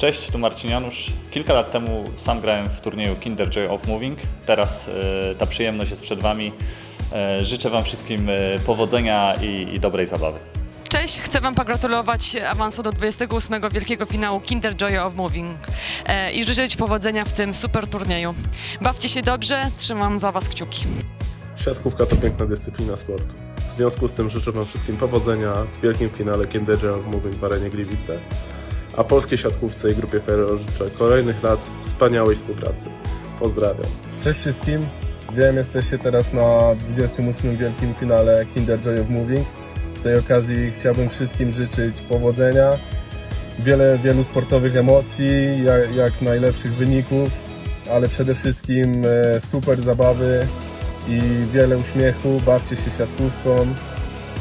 Cześć, tu Marcin Janusz. Kilka lat temu sam grałem w turnieju Kinder Joy of Moving. Teraz e, ta przyjemność jest przed Wami. E, życzę Wam wszystkim e, powodzenia i, i dobrej zabawy. Cześć, chcę Wam pogratulować awansu do 28 wielkiego finału Kinder Joy of Moving i życzyć powodzenia w tym super turnieju. Bawcie się dobrze, trzymam za Was kciuki. Siatkówka to piękna dyscyplina sportu. W związku z tym życzę Wam wszystkim powodzenia w wielkim finale Kinder Joy of Moving w Arenie Gliwice. A polskiej siatkówce i grupie Ferro życzę kolejnych lat wspaniałej współpracy. Pozdrawiam. Cześć wszystkim. Wiem, jesteście teraz na 28. wielkim finale Kinder Joy of Moving. Z tej okazji chciałbym wszystkim życzyć powodzenia, wiele, wielu sportowych emocji, jak, jak najlepszych wyników, ale przede wszystkim e, super zabawy i wiele uśmiechu. Bawcie się siatkówką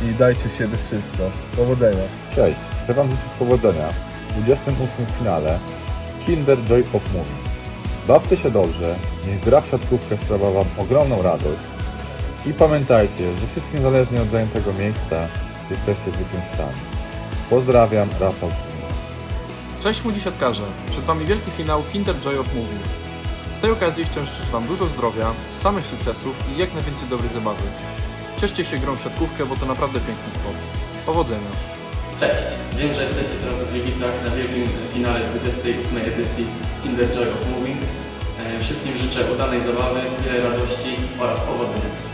i dajcie siebie wszystko. Powodzenia. Cześć, chcę Wam życzyć powodzenia 28 finale Kinder Joy of Moving. Bawcie się dobrze, niech gra w siatkówkę sprawia Wam ogromną radość i pamiętajcie, że wszyscy niezależnie od zajętego miejsca jesteście zwycięzcami. Pozdrawiam, Rafał Szymiel. Cześć młodzi siatkarze, przed Wami wielki finał Kinder Joy of Moving. Z tej okazji chciałem życzyć Wam dużo zdrowia, samych sukcesów i jak najwięcej dobrej zabawy. Cieszcie się grą w siatkówkę, bo to naprawdę piękny sport. Powodzenia! Cześć! Wiem, że jesteście teraz w Gliwicach na wielkim finale 28 edycji Kinder Joy of Moving. E, Wszystkim życzę udanej zabawy, wiele radości oraz powodzenia.